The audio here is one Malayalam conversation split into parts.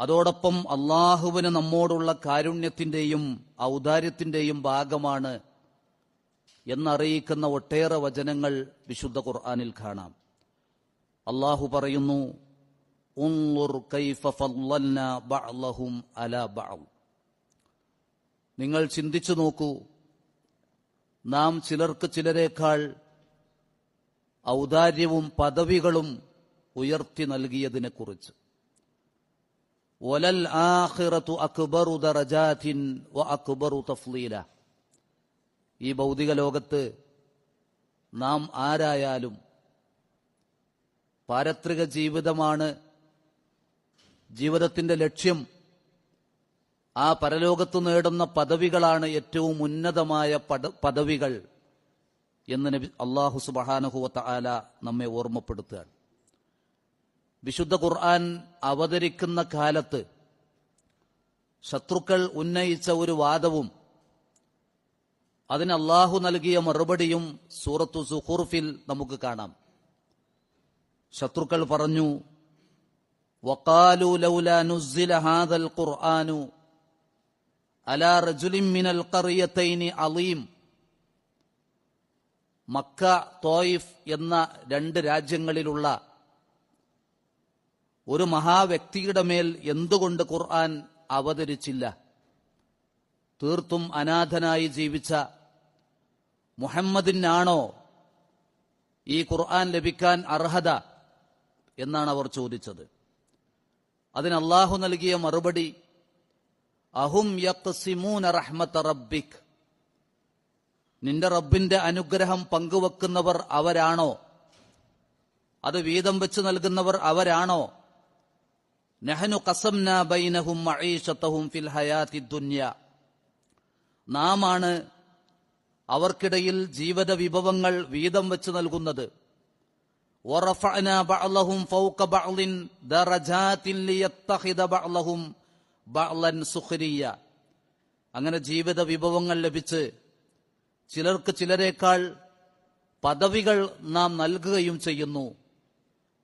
അതോടൊപ്പം അള്ളാഹുവിന് നമ്മോടുള്ള കാരുണ്യത്തിന്റെയും ഔദാര്യത്തിന്റെയും ഭാഗമാണ് എന്നറിയിക്കുന്ന ഒട്ടേറെ വചനങ്ങൾ വിശുദ്ധ ഖുർആാനിൽ കാണാം. അള്ളാഹു പറയുന്നു നിങ്ങൾ ചിന്തിച്ചു നോക്കൂ നാം ചിലർക്ക് ചിലരേക്കാൾ ഔദാര്യവും പദവികളും ഉയർത്തി നൽകിയതിനെക്കുറിച്ച്. ആഖിറത്തു അക്ബറു വ അക്ബറു ഈ ഭൗതിക ലോകത്ത് നാം ആരായാലും പാരത്രിക ജീവിതമാണ് ജീവിതത്തിന്റെ ലക്ഷ്യം. ആ പരലോകത്ത് നേടുന്ന പദവികളാണ് ഏറ്റവും ഉന്നതമായ പദവികൾ എന്ന് അള്ളാഹു സുബഹാനഹുവത്ത ആല നമ്മെ ഓർമ്മപ്പെടുത്തുകയാണ്. വിശുദ്ധ ഖുർആൻ അവതരിക്കുന്ന കാലത്ത് ശത്രുക്കൾ ഉന്നയിച്ച ഒരു വാദവും അതിന് അള്ളാഹു നൽകിയ മറുപടിയും സൂറത്തു സുഹുർഫിൽ നമുക്ക് കാണാം. ശത്രുക്കൾ പറഞ്ഞു മിനൽ അലീം. മക്ക തോയിഫ് എന്ന രണ്ട് രാജ്യങ്ങളിലുള്ള ഒരു മഹാവ്യക്തിയുടെ മേൽ എന്തുകൊണ്ട് ഖുർആൻ അവതരിച്ചില്ല? തീർത്തും അനാഥനായി ജീവിച്ച മുഹമ്മദിനാണോ ഈ ഖുർആൻ ലഭിക്കാൻ അർഹത എന്നാണ് അവർ ചോദിച്ചത്. അതിന് അള്ളാഹു നൽകിയ മറുപടി അഹും യക്സിമൂന റഹ്മത്ത റബ്ബിക്. നിന്റെ റബ്ബിന്റെ അനുഗ്രഹം പങ്കുവെക്കുന്നവർ അവരാണോ? അത് വീതം വെച്ച് നൽകുന്നവർ അവരാണോ? നഹനു കസംന ബൈനഹും മഴീഷത്തഹും ഫിൽ ഹയാത്തി ദുന്യ. നാമാണ് അവർക്കിടയിൽ ജീവിത വിഭവങ്ങൾ വീതം വെച്ച് നൽകുന്നത്. അങ്ങനെ ജീവിത വിഭവങ്ങൾ ലഭിച്ച് ചിലർക്ക് ചിലരെക്കാൾ പദവികൾ നാം നൽകുകയും ചെയ്യുന്നു.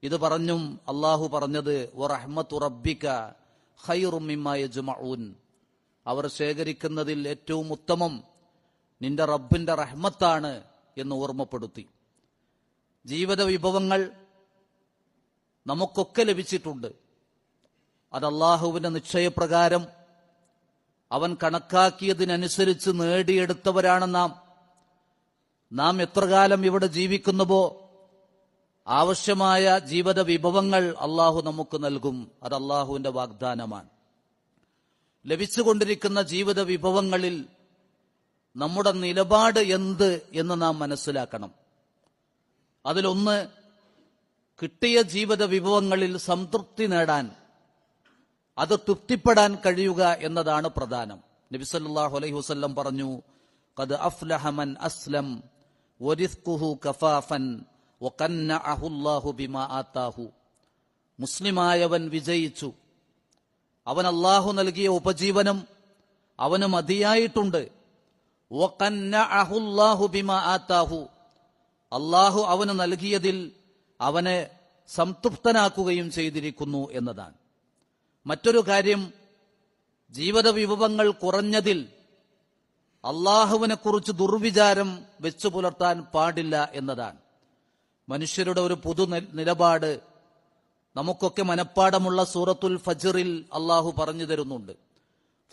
ഇത് പറഞ്ഞും അള്ളാഹു പറഞ്ഞത് റബ്ബിക അവർ ശേഖരിക്കുന്നതിൽ ഏറ്റവും ഉത്തമം നിന്റെ റബ്ബിന്റെ റഹ്മത്താണ് എന്ന് ഓർമ്മപ്പെടുത്തി. ജീവിത വിഭവങ്ങൾ നമുക്കൊക്കെ ലഭിച്ചിട്ടുണ്ട്. അത് അള്ളാഹുവിന്റെ നിശ്ചയപ്രകാരം അവൻ കണക്കാക്കിയതിനനുസരിച്ച് നേടിയെടുത്തവരാണ് നാം. നാം എത്ര കാലം ഇവിടെ ജീവിക്കുന്നുവോ ആവശ്യമായ ജീവിത വിഭവങ്ങൾ അള്ളാഹു നമുക്ക് നൽകും. അത് അള്ളാഹുവിന്റെ വാഗ്ദാനമാണ്. ലഭിച്ചുകൊണ്ടിരിക്കുന്ന ജീവിത വിഭവങ്ങളിൽ നമ്മുടെ നിലപാട് എന്ത് എന്ന് നാം മനസ്സിലാക്കണം. അതിലൊന്ന് കിട്ടിയ ജീവിത വിഭവങ്ങളിൽ സംതൃപ്തി നേടാൻ അത് തൃപ്തിപ്പെടാൻ കഴിയുക എന്നതാണ് പ്രധാനം. നബി നബിസല്ലാഹു അലൈഹി വസല്ലം പറഞ്ഞു കത് അഫ്ലഹമൻ അസ്ലം കഫാഫൻ മുസ്ലിമായവൻ വിജയിച്ചു. അവൻ അള്ളാഹു നൽകിയ ഉപജീവനം അവന് മതിയായിട്ടുണ്ട്. അള്ളാഹു അവന് നൽകിയതിൽ അവനെ സംതൃപ്തനാക്കുകയും ചെയ്തിരിക്കുന്നു എന്നതാണ്. മറ്റൊരു കാര്യം ജീവിത വിഭവങ്ങൾ കുറഞ്ഞതിൽ അള്ളാഹുവിനെ കുറിച്ച് ദുർവിചാരം വെച്ചു പുലർത്താൻ പാടില്ല എന്നതാണ്. മനുഷ്യരുടെ ഒരു പൊതു നിലപാട് നമുക്കൊക്കെ മനഃപ്പാടമുള്ള സൂറത്തുൽ ഫജറിൽ അള്ളാഹു പറഞ്ഞു തരുന്നുണ്ട്.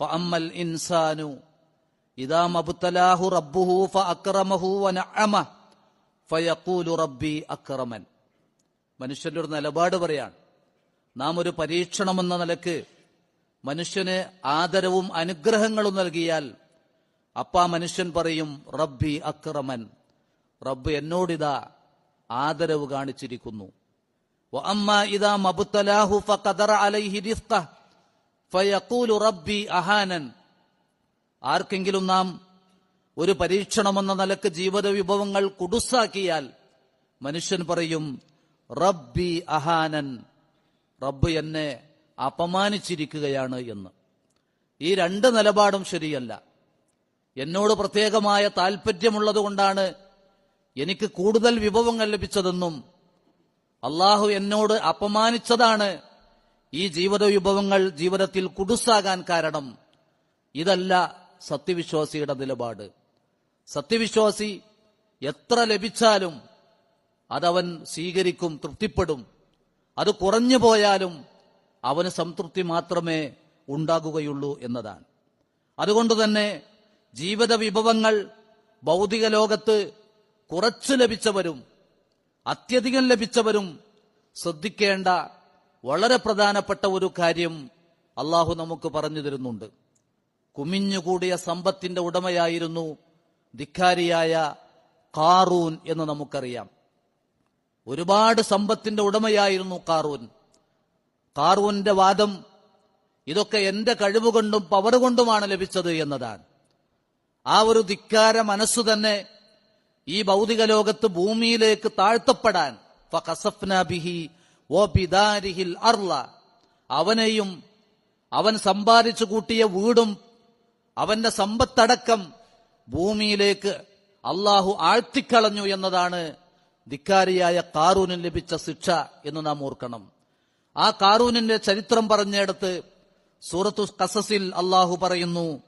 ഫഅമ്മൽ ഇൻസാനു മബ്തലാഹു റബ്ബുഹു വനഅമ ഫയഖൂലു റബ്ബി അക്രമൻ. മനുഷ്യന്റെ ഒരു നിലപാട് പറയാണ്. നാം ഒരു പരീക്ഷണമെന്ന നിലയ്ക്ക് മനുഷ്യന് ആദരവും അനുഗ്രഹങ്ങളും നൽകിയാൽ അപ്പാ മനുഷ്യൻ പറയും റബ്ബി അക്രമൻ. റബ്ബ് എന്നോടിതാ ആദരവ് കാണിച്ചിരിക്കുന്നു. ആർക്കെങ്കിലും നാം ഒരു പരീക്ഷണമെന്ന നിലയ്ക്ക് ജീവിത വിഭവങ്ങൾ കുടുസാക്കിയാൽ മനുഷ്യൻ പറയും റബ്ബി അഹാനൻ. റബ്ബ് എന്നെ അപമാനിച്ചിരിക്കുകയാണ് എന്ന്. ഈ രണ്ട് നിലപാടും ശരിയല്ല. എന്നോട് പ്രത്യേകമായ താൽപ്പര്യമുള്ളത് കൊണ്ടാണ് എനിക്ക് കൂടുതൽ വിഭവങ്ങൾ ലഭിച്ചതെന്നും അള്ളാഹു എന്നോട് അപമാനിച്ചതാണ് ഈ ജീവിത വിഭവങ്ങൾ ജീവിതത്തിൽ കുടുസാകാൻ കാരണം. ഇതല്ല സത്യവിശ്വാസിയുടെ നിലപാട്. സത്യവിശ്വാസി എത്ര ലഭിച്ചാലും അതവൻ സ്വീകരിക്കും തൃപ്തിപ്പെടും. അത് കുറഞ്ഞു പോയാലും അവന് സംതൃപ്തി മാത്രമേ ഉണ്ടാകുകയുള്ളൂ എന്നതാണ്. അതുകൊണ്ട് തന്നെ ജീവിത വിഭവങ്ങൾ ഭൗതിക ലോകത്ത് കുറച്ച് ലഭിച്ചവരും അത്യധികം ലഭിച്ചവരും ശ്രദ്ധിക്കേണ്ട വളരെ പ്രധാനപ്പെട്ട ഒരു കാര്യം അള്ളാഹു നമുക്ക് പറഞ്ഞു തരുന്നുണ്ട്. കുമിഞ്ഞുകൂടിയ സമ്പത്തിന്റെ ഉടമയായിരുന്നു ധിക്കാരിയായ കാറൂൻ എന്ന് നമുക്കറിയാം. ഒരുപാട് സമ്പത്തിന്റെ ഉടമയായിരുന്നു കാറൂൻ. കാറൂന്റെ വാദം ഇതൊക്കെ എന്റെ കഴിവുകൊണ്ടും പവർ കൊണ്ടുമാണ് ലഭിച്ചത് എന്നതാണ്. ആ ഒരു ധിക്കാര മനസ്സു തന്നെ ഈ ഭൗതിക ലോകത്ത് ഭൂമിയിലേക്ക് താഴ്ത്തപ്പെടാൻ അർള. അവനെയും അവൻ സമ്പാദിച്ചു കൂട്ടിയ വീടും അവന്റെ സമ്പത്തടക്കം ഭൂമിയിലേക്ക് അള്ളാഹു ആഴ്ത്തിക്കളഞ്ഞു എന്നതാണ് ധിക്കാരിയായ കാറൂനിന് ലഭിച്ച ശിക്ഷ എന്ന് നാം ഓർക്കണം. ആ കാറൂനിന്റെ ചരിത്രം പറഞ്ഞെടുത്ത് സൂറത്തു കസസിൽ അള്ളാഹു പറയുന്നു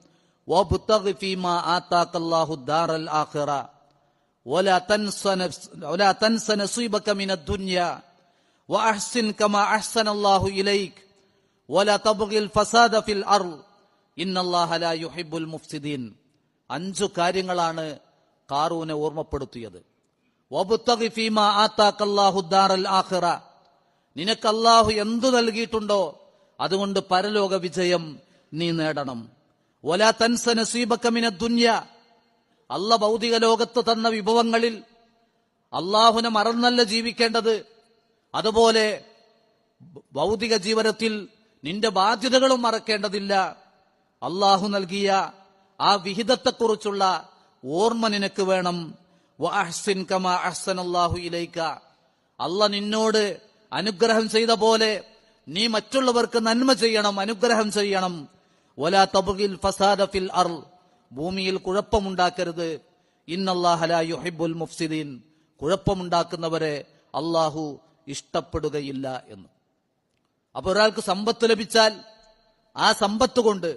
"വബ്തഗി ഫീമാ ആതാക്കല്ലാഹു ദാറൽ ആഖിറ. ولا تنس نفس ولا تنس نصيبك من الدنيا واحسن كما احسن الله اليك ولا تبغي الفساد في الارض ان الله لا يحب المفسدين അഞ്ചു കാര്യങ്ങളാണ് കാറൂനെ ഓർമ്മപ്പെടുത്തിയത് വബുത്തഗി ഫീമാ ആതാക്കല്ലാഹു ദാറൽ ആഖിറ നിനക്ക് അല്ലാഹു എന്തു നൽകിയിട്ടുണ്ടോ അതുകൊണ്ട് പരലോക വിജയം നീ നേടണം വലാ തൻസ നസീബക മിന ദുനിയ അല്ല ഭൗതിക ലോകത്ത് തന്ന വിഭവങ്ങളിൽ അള്ളാഹുനെ മറന്നല്ല ജീവിക്കേണ്ടത്. അതുപോലെ ഭൗതിക ജീവിതത്തിൽ നിന്റെ ബാധ്യതകളും മറക്കേണ്ടതില്ല. അള്ളാഹു നൽകിയ ആ വിഹിതത്തെക്കുറിച്ചുള്ള ഓർമ്മ നിനക്ക് വേണം. വഅഹ്സിൻ കമാ അഹ്സനല്ലാഹു ഇലൈക. അല്ല നിന്നോട് അനുഗ്രഹം ചെയ്ത പോലെ നീ മറ്റുള്ളവർക്ക് നന്മ ചെയ്യണം അനുഗ്രഹം ചെയ്യണം. ഒലാ തബുകിൽ ഫസാദ ഫിൽ അർ ഭൂമിയിൽ കുഴപ്പമുണ്ടാക്കരുത്. ഇന്നല്ലാഹലായുഹിബുൽ മുഫ്സിദീൻ. കുഴപ്പമുണ്ടാക്കുന്നവരെ അള്ളാഹു ഇഷ്ടപ്പെടുകയില്ല എന്ന്. അപ്പൊ ഒരാൾക്ക് സമ്പത്ത് ലഭിച്ചാൽ ആ സമ്പത്ത് കൊണ്ട്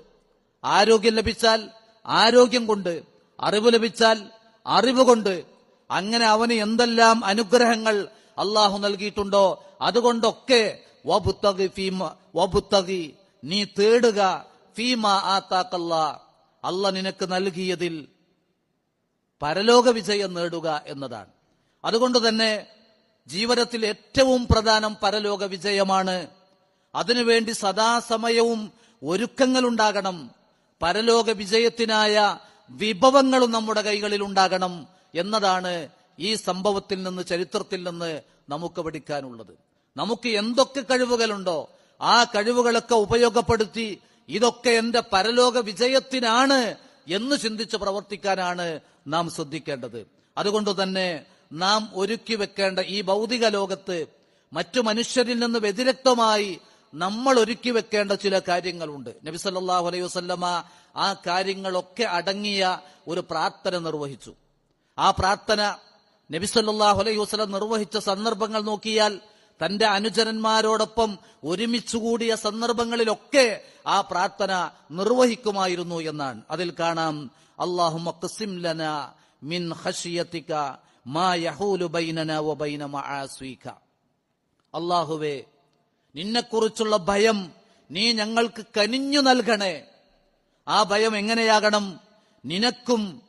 ആരോഗ്യം ലഭിച്ചാൽ ആരോഗ്യം കൊണ്ട് അറിവ് ലഭിച്ചാൽ അറിവ് കൊണ്ട് അങ്ങനെ അവന് എന്തെല്ലാം അനുഗ്രഹങ്ങൾ അള്ളാഹു നൽകിയിട്ടുണ്ടോ അതുകൊണ്ടൊക്കെ വബുത്തകി ഫീമ വബുത്തകി നീ തേടുക ഫീമ ആത്താക്കല്ല അല്ല നിനക്ക് നൽകിയതിൽ പരലോക വിജയം നേടുക എന്നതാണ്. അതുകൊണ്ട് തന്നെ ജീവിതത്തിൽ ഏറ്റവും പ്രധാനം പരലോക വിജയമാണ് അതിനുവേണ്ടി സദാസമയവും ഒരുക്കങ്ങൾ ഉണ്ടാകണം പരലോക വിജയത്തിനായ വിഭവങ്ങളും നമ്മുടെ കൈകളിൽ ഉണ്ടാകണം എന്നതാണ് ഈ സംഭവത്തിൽ നിന്ന് ചരിത്രത്തിൽ നിന്ന് നമുക്ക് പഠിക്കാനുള്ളത്. നമുക്ക് എന്തൊക്കെ കഴിവുകളുണ്ടോ ആ കഴിവുകളൊക്കെ ഉപയോഗപ്പെടുത്തി ഇതൊക്കെ എന്റെ പരലോക വിജയത്തിനാണ് എന്ന് ചിന്തിച്ച് പ്രവർത്തിക്കാനാണ് നാം ശ്രദ്ധിക്കേണ്ടത്. അതുകൊണ്ട് തന്നെ നാം ഒരുക്കി വെക്കേണ്ട ഈ ഭൗതിക ലോകത്ത് മറ്റു മനുഷ്യരിൽ നിന്ന് വ്യതിരക്തമായി നമ്മൾ ഒരുക്കി വെക്കേണ്ട ചില കാര്യങ്ങളുണ്ട്. നബി സല്ലല്ലാഹു അലൈഹി വസല്ലമ ആ കാര്യങ്ങളൊക്കെ അടങ്ങിയ ഒരു പ്രാർത്ഥന നിർവഹിച്ചു. ആ പ്രാർത്ഥന നബി സല്ലല്ലാഹു അലൈഹി വസ്ലം നിർവഹിച്ച സന്ദർഭങ്ങൾ നോക്കിയാൽ തന്റെ അനുചരന്മാരോടൊപ്പം ഒരുമിച്ചുകൂടിയ സന്ദർഭങ്ങളിലൊക്കെ ആ പ്രാർത്ഥന നിർവഹിക്കുമായിരുന്നു എന്നാണ്. അതിൽ കാണാം അള്ളാഹു മിൻ ഖശിയതിക മാ യഹൂലു അള്ളാഹുവേ നിന്നെക്കുറിച്ചുള്ള ഭയം നീ ഞങ്ങൾക്ക് കനിഞ്ഞു നൽകണേ. ആ ഭയം എങ്ങനെയാകണം? നിനക്കും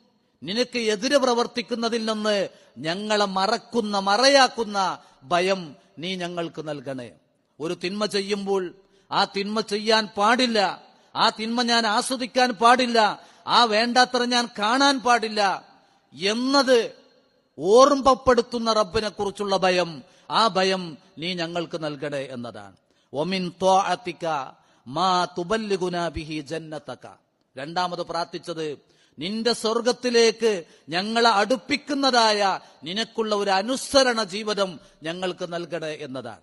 നിനക്ക് എതിര് പ്രവർത്തിക്കുന്നതിൽ നിന്ന് ഞങ്ങളെ മറക്കുന്ന മറയാക്കുന്ന ഭയം നീ ഞങ്ങൾക്ക് നൽകണേ. ഒരു തിന്മ ചെയ്യുമ്പോൾ ആ തിന്മ ചെയ്യാൻ പാടില്ല. ആ തിന്മ ഞാൻ ആസ്വദിക്കാൻ പാടില്ല. ആ വേണ്ടാത്ര ഞാൻ കാണാൻ പാടില്ല. എന്നത് ഓർമ്മപ്പെടുത്തുന്ന റബ്ബിനെ കുറിച്ചുള്ള ഭയം. ആ ഭയം നീ ഞങ്ങൾക്ക് നൽകണേ എന്നതാണ്. ഒമിൻ മാ ബിഹി രണ്ടാമത് പ്രാർത്ഥിച്ചത് നിന്റെ സ്വർഗത്തിലേക്ക് ഞങ്ങളെ അടുപ്പിക്കുന്നതായ നിനക്കുള്ള ഒരു അനുസരണ ജീവിതം ഞങ്ങൾക്ക് നൽകണേ എന്നതാണ്.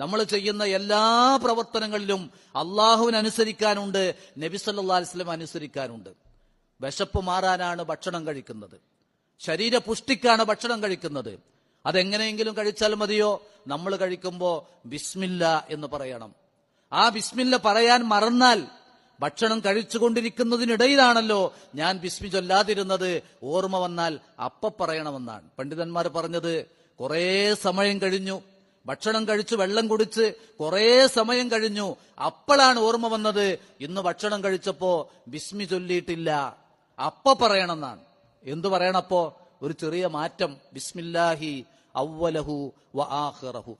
നമ്മൾ ചെയ്യുന്ന എല്ലാ പ്രവർത്തനങ്ങളിലും അള്ളാഹുവിന് അനുസരിക്കാനുണ്ട് നബി സല്ലാ അലിസ്ലം അനുസരിക്കാനുണ്ട്. വിശപ്പ് മാറാനാണ് ഭക്ഷണം കഴിക്കുന്നത്. ശരീര പുഷ്ടിക്കാണ് ഭക്ഷണം കഴിക്കുന്നത്. അതെങ്ങനെയെങ്കിലും കഴിച്ചാൽ മതിയോ? നമ്മൾ കഴിക്കുമ്പോൾ ബിസ്മില്ല എന്ന് പറയണം. ആ ബിസ്മില്ല പറയാൻ മറന്നാൽ ഭക്ഷണം കഴിച്ചുകൊണ്ടിരിക്കുന്നതിനിടയിലാണല്ലോ ഞാൻ ബിസ്മി ചൊല്ലാതിരുന്നത്. ഓർമ്മ വന്നാൽ അപ്പ പറയണമെന്നാണ്. പണ്ഡിതന്മാർ പറഞ്ഞത് കുറേ സമയം കഴിഞ്ഞു. ഭക്ഷണം കഴിച്ച് വെള്ളം കുടിച്ച് കുറേ സമയം കഴിഞ്ഞു. അപ്പോഴാണ് ഓർമ്മ വന്നത്. ഇന്ന് ഭക്ഷണം കഴിച്ചപ്പോ ബിസ്മി ചൊല്ലിയിട്ടില്ല. അപ്പ പറയണമെന്നാണ്. എന്തു പറയണപ്പോ? ഒരു ചെറിയ മാറ്റം. ബിസ്മില്ലാഹി അവലഹു വ ആഖിറഹു.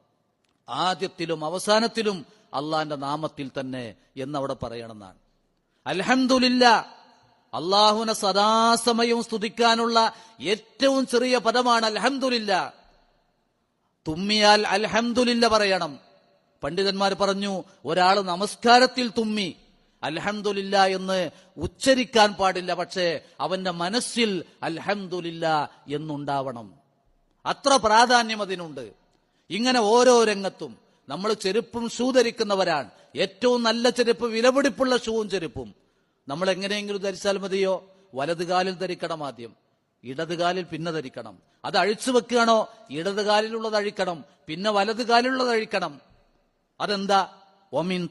ആദ്യത്തിലും അവസാനത്തിലും അള്ളാന്റെ നാമത്തിൽ തന്നെ എന്നവിടെ പറയണമെന്നാണ്. അൽഹംദുലില്ല അള്ളാഹുനെ സദാസമയവും സ്തുതിക്കാനുള്ള ഏറ്റവും ചെറിയ പദമാണ് അലഹമുല്ല തുമ്മിയാൽ അലഹമുല്ല പറയണം. പണ്ഡിതന്മാർ പറഞ്ഞു ഒരാൾ നമസ്കാരത്തിൽ തുമ്മി അൽഹംദുലില്ല എന്ന് ഉച്ചരിക്കാൻ പാടില്ല പക്ഷേ അവന്റെ മനസ്സിൽ അൽഹംദുലില്ല എന്നുണ്ടാവണം. അത്ര പ്രാധാന്യം അതിനുണ്ട്. ഇങ്ങനെ ഓരോ രംഗത്തും നമ്മൾ ചെരുപ്പും ഷൂ ധരിക്കുന്നവരാണ് ഏറ്റവും നല്ല ചെരുപ്പ് വിലപിടിപ്പുള്ള ഷൂവും ചെരുപ്പും. നമ്മൾ എങ്ങനെയെങ്കിലും ധരിച്ചാൽ മതിയോ? വലത് കാലിൽ ധരിക്കണം ആദ്യം. ഇടത് കാലിൽ പിന്നെ ധരിക്കണം. അത് അഴിച്ചു വെക്കുകയാണോ? ഇടത് കാലിലുള്ളത് അഴിക്കണം. പിന്നെ വലത് കാലിലുള്ളത് അഴിക്കണം. അതെന്താ? ഒമിൻ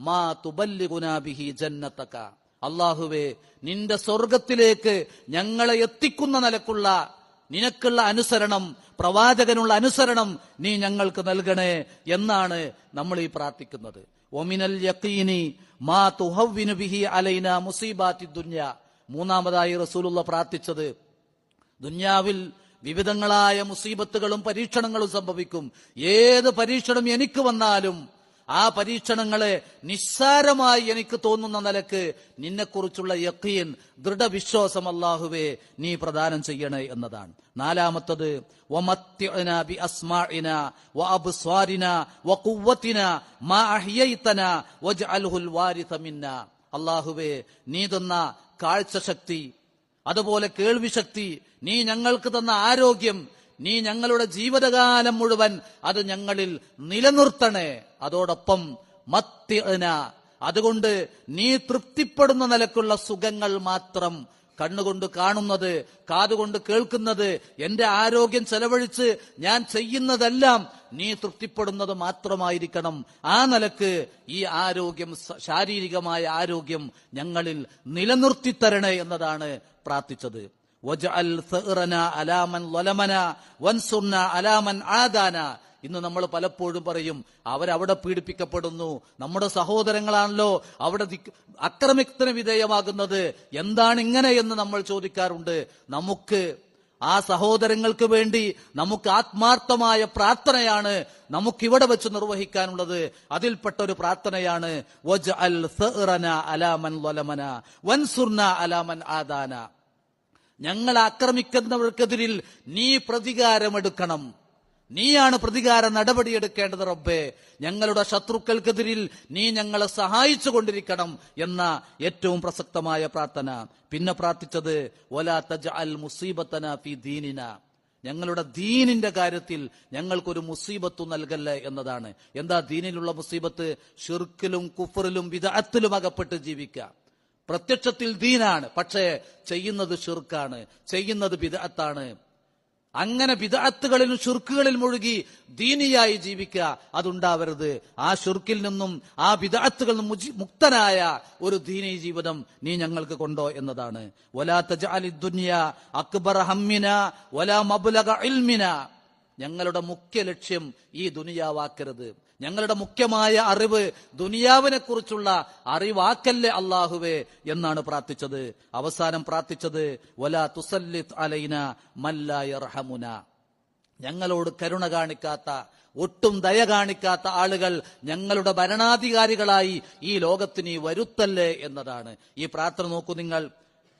മാ തുബല്ലിഗുനാ ബിഹി ജന്നത്തക അള്ളാഹുവേ നിന്റെ സ്വർഗത്തിലേക്ക് ഞങ്ങളെ എത്തിക്കുന്ന നിലക്കുള്ള നിനക്കുള്ള അനുസരണം പ്രവാചകനുള്ള അനുസരണം നീ ഞങ്ങൾക്ക് നൽകണേ എന്നാണ് നമ്മൾ ഈ പ്രാർത്ഥിക്കുന്നത്. ഒമിനൽ യക്കീനി മാ തുഹവിനു ബിഹി അലൈന മുസീബാത്തി ദുന്യ. മൂന്നാമതായി റസൂലുള്ള പ്രാർത്ഥിച്ചത് ദുന്യാവിൽ വിവിധങ്ങളായ മുസീബത്തുകളും പരീക്ഷണങ്ങളും സംഭവിക്കും. ഏത് പരീക്ഷണം എനിക്ക് വന്നാലും ആ പരീക്ഷണങ്ങളെ നിസ്സാരമായി എനിക്ക് തോന്നുന്ന നിലയ്ക്ക് നിന്നെക്കുറിച്ചുള്ള യക്കീൻ ദൃഢവിശ്വാസം അള്ളാഹുവെ നീ പ്രദാനം ചെയ്യണേ എന്നതാണ്. നാലാമത്തത് അള്ളാഹുവെ നീ തന്ന കാഴ്ച ശക്തി അതുപോലെ കേൾവിശക്തി നീ ഞങ്ങൾക്ക് തന്ന ആരോഗ്യം നീ ഞങ്ങളുടെ ജീവിതകാലം മുഴുവൻ അത് ഞങ്ങളിൽ നിലനിർത്തണേ. അതോടൊപ്പം മത്തിന അതുകൊണ്ട് നീ തൃപ്തിപ്പെടുന്ന നിലക്കുള്ള സുഖങ്ങൾ മാത്രം കണ്ണുകൊണ്ട് കാണുന്നത് കാതുകൊണ്ട് കേൾക്കുന്നത് എന്റെ ആരോഗ്യം ചെലവഴിച്ച് ഞാൻ ചെയ്യുന്നതെല്ലാം നീ തൃപ്തിപ്പെടുന്നത് മാത്രമായിരിക്കണം. ആ നിലയ്ക്ക് ഈ ആരോഗ്യം ശാരീരികമായ ആരോഗ്യം ഞങ്ങളിൽ നിലനിർത്തിത്തരണേ എന്നതാണ് പ്രാർത്ഥിച്ചത്. അലാമൻ അലാമൻ ആദാന. ഇന്ന് നമ്മൾ പലപ്പോഴും പറയും അവരവിടെ പീഡിപ്പിക്കപ്പെടുന്നു നമ്മുടെ സഹോദരങ്ങളാണല്ലോ അവിടെ ദിക്ക് അക്രമത്തിന് വിധേയമാകുന്നത് എന്താണ് ഇങ്ങനെ എന്ന് നമ്മൾ ചോദിക്കാറുണ്ട്. നമുക്ക് ആ സഹോദരങ്ങൾക്ക് വേണ്ടി നമുക്ക് ആത്മാർത്ഥമായ പ്രാർത്ഥനയാണ് നമുക്കിവിടെ വെച്ച് നിർവഹിക്കാനുള്ളത്. അതിൽപ്പെട്ട ഒരു പ്രാർത്ഥനയാണ് സഅറന അലാമൻ വൻസുർന അലാമൻ ആദാന. ഞങ്ങൾ ആക്രമിക്കുന്നവർക്കെതിരിൽ നീ പ്രതികാരമെടുക്കണം. നീയാണ് പ്രതികാര നടപടിയെടുക്കേണ്ടത് റബ്ബേ. ഞങ്ങളുടെ ശത്രുക്കൾക്കെതിരിൽ നീ ഞങ്ങളെ സഹായിച്ചു കൊണ്ടിരിക്കണം എന്ന ഏറ്റവും പ്രസക്തമായ പ്രാർത്ഥന. പിന്നെ പ്രാർത്ഥിച്ചത് ഒലാ തജ അൽ മുസീബത്തന ഫി ദീനിന. ഞങ്ങളുടെ ദീനിന്റെ കാര്യത്തിൽ ഞങ്ങൾക്കൊരു മുസീബത്തു നൽകല്ലേ എന്നതാണ്. എന്താ ദീനിലുള്ള മുസീബത്ത്? ഷിർക്കിലും കുഫറിലും വിദഅത്തിലും അകപ്പെട്ട് ജീവിക്കുക. പ്രത്യക്ഷത്തിൽ ദീനാണ്. പക്ഷേ ചെയ്യുന്നത് ഷിർക്കാണ് ചെയ്യുന്നത് ബിദഅത്താണ്. അങ്ങനെ പിതാത്തുകളിലും ഷുർക്കുകളിൽ മുഴുകി ദീനിയായി ജീവിക്കുക അതുണ്ടാവരുത്. ആ ഷുർക്കിൽ നിന്നും ആ പിതാത്തുകളിൽ നിന്നും മുക്തനായ ഒരു ദീനി ജീവിതം നീ ഞങ്ങൾക്ക് കൊണ്ടോ എന്നതാണ്. അക്ബർ ഹമ്മിന ഒലാ മബുലക ഇൽമിന. ഞങ്ങളുടെ മുഖ്യ ലക്ഷ്യം ഈ ദുനിയാവാക്കരുത്. ഞങ്ങളുടെ മുഖ്യമായ അറിവ് ദുനിയാവിനെ കുറിച്ചുള്ള അറിവാക്കല്ലേ അള്ളാഹുവേ എന്നാണ് പ്രാർത്ഥിച്ചത്. അവസാനം പ്രാർത്ഥിച്ചത് വലാ തുസല്ലിത് അലൈന മല്ലായർഹമുന ഞങ്ങളോട് കരുണ കാണിക്കാത്ത ഒട്ടും ദയ കാണിക്കാത്ത ആളുകൾ ഞങ്ങളുടെ ഭരണാധികാരികളായി ഈ ലോകത്തിന് വരുത്തല്ലേ എന്നതാണ്. ഈ പ്രാർത്ഥന നോക്കൂ നിങ്ങൾ.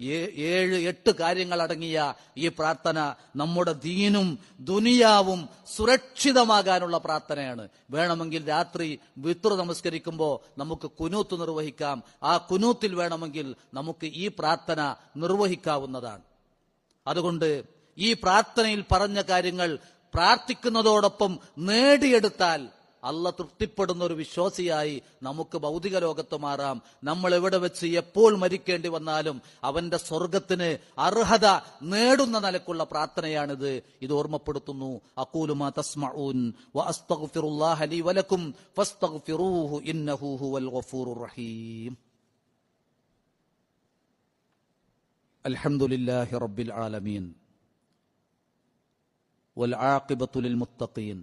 ഏഴ് എട്ട് കാര്യങ്ങൾ അടങ്ങിയ ഈ പ്രാർത്ഥന നമ്മുടെ ദീനും ദുനിയാവും സുരക്ഷിതമാകാനുള്ള പ്രാർത്ഥനയാണ്. വേണമെങ്കിൽ രാത്രി വിത്ര നമസ്കരിക്കുമ്പോൾ നമുക്ക് കുനൂത്ത് നിർവഹിക്കാം. ആ കുനൂത്തിൽ വേണമെങ്കിൽ നമുക്ക് ഈ പ്രാർത്ഥന നിർവഹിക്കാവുന്നതാണ്. അതുകൊണ്ട് ഈ പ്രാർത്ഥനയിൽ പറഞ്ഞ കാര്യങ്ങൾ പ്രാർത്ഥിക്കുന്നതോടൊപ്പം നേടിയെടുത്താൽ അല്ല തൃപ്തിപ്പെടുന്ന ഒരു വിശ്വാസിയായി നമുക്ക് ഭൗതിക ലോകത്ത് മാറാം നമ്മൾ എവിടെ വെച്ച് എപ്പോൾ മരിക്കേണ്ടി വന്നാലും അവന്റെ സ്വർഗത്തിന് അർഹത നേടുന്ന നിലക്കുള്ള പ്രാർത്ഥനയാണിത് ഇത് ഓർമ്മപ്പെടുത്തുന്നു അക്കൂലുമാ തസ്മഊൻ വഅസ്തഗ്ഫിറുല്ലാഹ ലി വലക്കും ഫസ്തഗ്ഫിറൂഹു ഇന്നഹു ഹുവൽ ഗഫൂറുർ റഹീം അൽഹംദുലില്ലാഹി റബ്ബിൽ ആലമീൻ والعاقبة للمتقين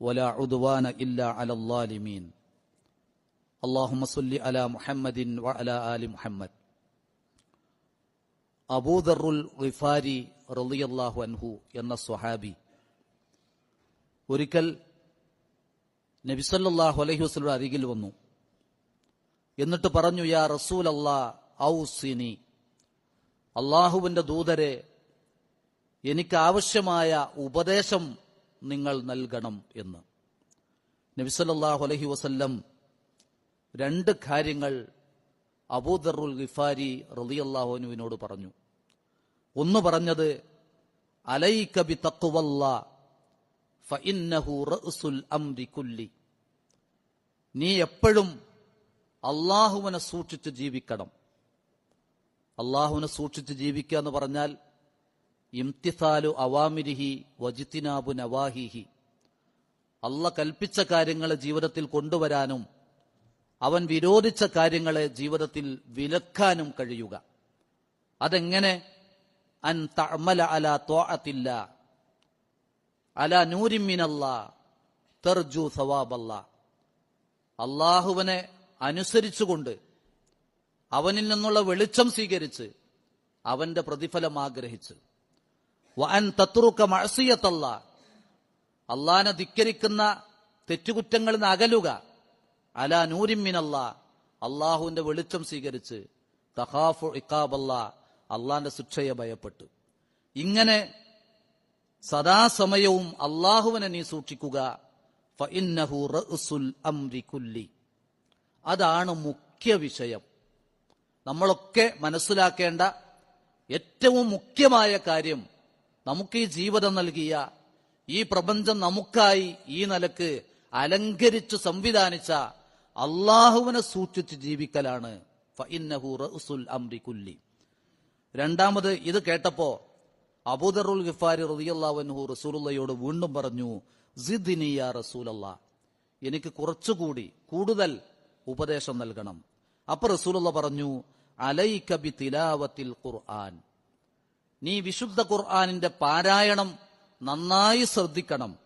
ولا عدوان إلا على الظالمين اللهم صل على محمد وعلى آل محمد അബൂദറുൽ ഗിഫാരി റളിയല്ലാഹു അൻഹു എന്ന സ്വഹാബി ഒരിക്കൽ നബിസല്ലാഹു അലൈഹി വസ്ലയുടെ അരികിൽ വന്നു എന്നിട്ട് പറഞ്ഞു യാ റസൂൽ അല്ലാ ഔസിനി അള്ളാഹുവിന്റെ ദൂതരെ എനിക്ക് ആവശ്യമായ ഉപദേശം നിങ്ങൾ നൽകണം എന്ന്. നബിസലല്ലാഹു അലഹി വസല്ലം രണ്ട് കാര്യങ്ങൾ അബൂദറുൽ ഗിഫാരി റളിയല്ലാഹുനുവിനോട് പറഞ്ഞു. ഒന്ന് പറഞ്ഞത് അലൈക ബി റഅ്സുൽ അംരി നീ എപ്പോഴും അള്ളാഹുവിനെ സൂക്ഷിച്ച് ജീവിക്കണം. അള്ളാഹുവിനെ സൂക്ഷിച്ച് ജീവിക്കുക എന്ന് പറഞ്ഞാൽ ഇംതിസാലു അവാമിരിഹി വജിത്തിനാബു നവാഹിഹി. അല്ല കൽപ്പിച്ച കാര്യങ്ങളെ ജീവിതത്തിൽ കൊണ്ടുവരാനും അവൻ വിരോധിച്ച കാര്യങ്ങളെ ജീവിതത്തിൽ വിലക്കാനും കഴിയുക. അതെങ്ങനെ? അൻ തഅമല അല തോഅത്തില്ല അല നൂരിമിനല്ല തെർജു സവാബല്ല. അള്ളാഹുവിനെ അനുസരിച്ചുകൊണ്ട് അവനിൽ നിന്നുള്ള വെളിച്ചം സ്വീകരിച്ച് അവന്റെ പ്രതിഫലം ആഗ്രഹിച്ച്. മഴസിയത്തല്ല അള്ളാനെ ധിക്കരിക്കുന്ന തെറ്റുകുറ്റങ്ങളിൽ നിന്ന് അകലുക. അല നൂരിമ്മിനല്ല അള്ളാഹുവിന്റെ വെളിച്ചം സ്വീകരിച്ച്. തഹാഫു ഇക്കാബല്ല അള്ളാന്റെ ശിക്ഷയെ ഭയപ്പെട്ടു. ഇങ്ങനെ സദാസമയവും അള്ളാഹുവിനെ നീ സൂക്ഷിക്കുക. അതാണ് മുഖ്യ വിഷയം. നമ്മളൊക്കെ മനസ്സിലാക്കേണ്ട ഏറ്റവും മുഖ്യമായ കാര്യം നമുക്ക് ഈ ജീവിതം നൽകിയ ഈ പ്രപഞ്ചം നമുക്കായി ഈ നിലയ്ക്ക് അലങ്കരിച്ചു സംവിധാനിച്ച അള്ളാഹുവിനെ സൂക്ഷിച്ച് ജീവിക്കലാണ്. രണ്ടാമത് ഇത് കേട്ടപ്പോ അബൂദറുൽ ഗിഫാരി റളിയല്ലാഹു റസൂലുള്ളയോട് വീണ്ടും പറഞ്ഞു സിദ്ദിനി യാ റസൂലല്ലാ. എനിക്ക് കുറച്ചുകൂടി കൂടുതൽ ഉപദേശം നൽകണം. അപ്പൊ റസൂലുള്ള പറഞ്ഞു അലൈക ബി തിലാവത്തിൽ ഖുർആൻ. നീ വിശുദ്ധ ഖുർആാനിന്റെ പാരായണം നന്നായി ശ്രദ്ധിക്കണം.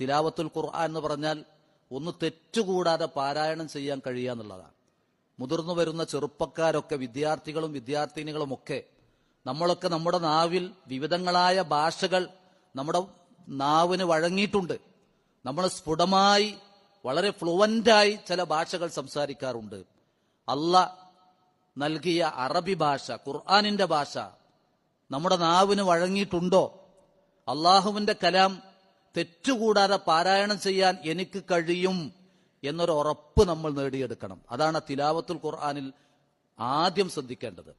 തിലാവത്തുൽ ഖുർആൻ എന്ന് പറഞ്ഞാൽ ഒന്ന് തെറ്റുകൂടാതെ പാരായണം ചെയ്യാൻ കഴിയുക എന്നുള്ളതാണ്. മുതിർന്നു വരുന്ന ചെറുപ്പക്കാരൊക്കെ വിദ്യാർത്ഥികളും വിദ്യാർത്ഥിനികളും ഒക്കെ നമ്മളൊക്കെ നമ്മുടെ നാവിൽ വിവിധങ്ങളായ ഭാഷകൾ നമ്മുടെ നാവിന് വഴങ്ങിയിട്ടുണ്ട്. നമ്മൾ സ്ഫുടമായി വളരെ ഫ്ലുവന്റായി ചില ഭാഷകൾ സംസാരിക്കാറുണ്ട്. അല്ല നൽകിയ അറബി ഭാഷ ഖുർആാനിന്റെ ഭാഷ നമ്മുടെ നാവിന് വഴങ്ങിയിട്ടുണ്ടോ? അള്ളാഹുവിന്റെ കലാം തെറ്റുകൂടാതെ പാരായണം ചെയ്യാൻ എനിക്ക് കഴിയും എന്നൊരു ഉറപ്പ് നമ്മൾ നേടിയെടുക്കണം. അതാണ് തിലാവത്തുൽ ഖുർആാനിൽ ആദ്യം ശ്രദ്ധിക്കേണ്ടത്.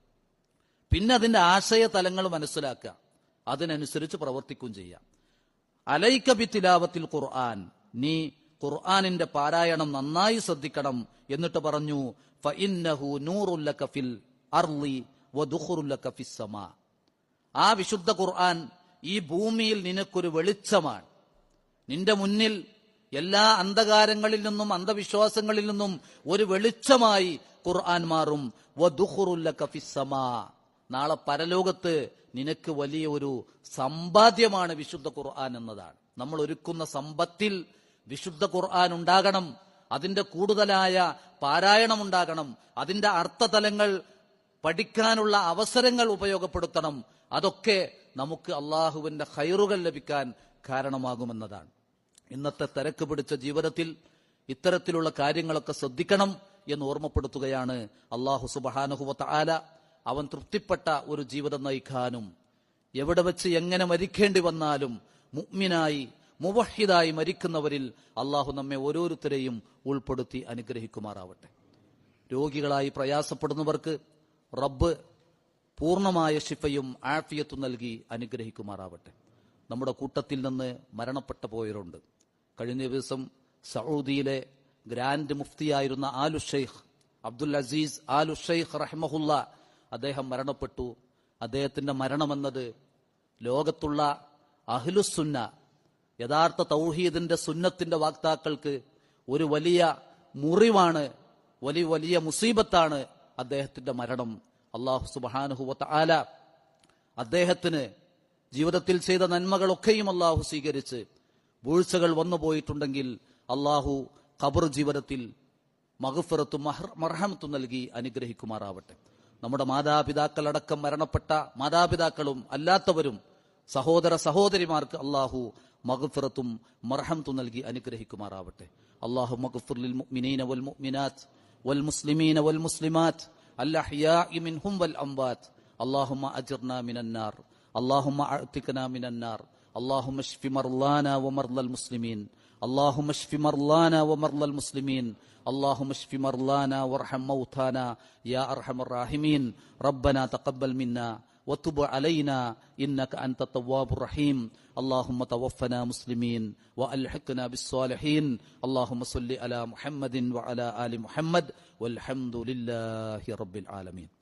പിന്നെ അതിന്റെ ആശയ തലങ്ങൾ മനസ്സിലാക്കുക. അതിനനുസരിച്ച് പ്രവർത്തിക്കുകയും ചെയ്യാം അലൈക്കബി തിലാവത്തിൽ ഖുർആൻ. നീ ഖുർആാനിന്റെ പാരായണം നന്നായി ശ്രദ്ധിക്കണം എന്നിട്ട് പറഞ്ഞു ഫഇന്നഹു നൂറുല്ല കഫിൽ അർലി വദുഖുറുല്ലക ഫിസ് സമാ. ആ വിശുദ്ധ ഖുർആൻ ഈ ഭൂമിയിൽ നിനക്കൊരു വെളിച്ചമാണ്. നിന്റെ മുന്നിൽ എല്ലാ അന്ധകാരങ്ങളിൽ നിന്നും അന്ധവിശ്വാസങ്ങളിൽ നിന്നും ഒരു വെളിച്ചമായി ഖുർആൻ മാറും. നാളെ പരലോകത്ത് നിനക്ക് വലിയ ഒരു സമ്പാദ്യമാണ് വിശുദ്ധ ഖുർആൻ എന്നതാണ്. നമ്മൾ ഒരുക്കുന്ന സമ്പത്തിൽ വിശുദ്ധ ഖുർആൻ ഉണ്ടാകണം. അതിന്റെ കൂടുതലായ പാരായണം ഉണ്ടാകണം. അതിന്റെ അർത്ഥതലങ്ങൾ പഠിക്കാനുള്ള അവസരങ്ങൾ ഉപയോഗപ്പെടുത്തണം. അതൊക്കെ നമുക്ക് അള്ളാഹുവിന്റെ ഹൈറുകൾ ലഭിക്കാൻ കാരണമാകുമെന്നതാണ്. ഇന്നത്തെ തിരക്ക് പിടിച്ച ജീവിതത്തിൽ ഇത്തരത്തിലുള്ള കാര്യങ്ങളൊക്കെ ശ്രദ്ധിക്കണം എന്ന് ഓർമ്മപ്പെടുത്തുകയാണ് അള്ളാഹു സുബഹാനുഹുവത്ത ആല അവൻ തൃപ്തിപ്പെട്ട ഒരു ജീവിതം നയിക്കാനും എവിടെ വെച്ച് എങ്ങനെ മരിക്കേണ്ടി വന്നാലും മുഗ്മിനായി മുവഹിദായി മരിക്കുന്നവരിൽ അള്ളാഹു നമ്മെ ഓരോരുത്തരെയും ഉൾപ്പെടുത്തി അനുഗ്രഹിക്കുമാറാവട്ടെ. രോഗികളായി പ്രയാസപ്പെടുന്നവർക്ക് റബ്ബ് പൂർണമായ ശിഫയും ആഫിയത്തും നൽകി അനുഗ്രഹിക്കുമാറാവട്ടെ. നമ്മുടെ കൂട്ടത്തിൽ നിന്ന് മരണപ്പെട്ടു പോയവരുണ്ട്. കഴിഞ്ഞ ദിവസം സൗദിയിലെ grand മുഫ്തിയായിരുന്ന Al Sheikh Abdul Aziz Al Sheikh റഹ്മഹുല്ല അദ്ദേഹം മരണപ്പെട്ടു. അദ്ദേഹത്തിന്റെ മരണമെന്നത് ലോകത്തുള്ള അഹ്ലുസുന്ന യഥാർത്ഥ തൗഹീദിന്റെ സുന്നത്തിന്റെ വാക്താക്കൾക്ക് ഒരു വലിയ മുറിവാണ് വലിയ വലിയ മുസീബത്താണ് അദ്ദേഹത്തിന്റെ മരണം. അള്ളാഹു സുബാനുഹുവത്ത ആല അദ്ദേഹത്തിന് ജീവിതത്തിൽ ചെയ്ത നന്മകളൊക്കെയും അള്ളാഹു സ്വീകരിച്ച് വീഴ്ചകൾ വന്നു പോയിട്ടുണ്ടെങ്കിൽ അള്ളാഹു ഖബർ ജീവിതത്തിൽ മഹുഫറത്തും മർഹമത്തും നൽകി അനുഗ്രഹിക്കുമാറാവട്ടെ. നമ്മുടെ മാതാപിതാക്കളടക്കം മരണപ്പെട്ട മാതാപിതാക്കളും അല്ലാത്തവരും സഹോദര സഹോദരിമാർക്ക് അള്ളാഹു മഹഫിറത്തും മർഹമത്തും നൽകി അനുഗ്രഹിക്കുമാറാവട്ടെ. അള്ളാഹു മഹഫുറിൽ മുഅ്മിനീന വൽ والمسلمين والمسلمات الأحياء منهم والأموات. اللهم أجرنا من النار اللهم أعتقنا من النار. اللهم اشف مرضانا ومرضى المسلمين. اللهم اشف مرضانا ومرضى المسلمين. اللهم اشف مرضانا وارحم موتانا. يا أرحم الراحمين. ربنا تقبل منا. وتب علينا إنك أنت التواب الرحيم. اللهم توفنا مسلمين وألحقنا بالصالحين. اللهم صل على محمد وعلى آل محمد. والحمد لله رب العالمين.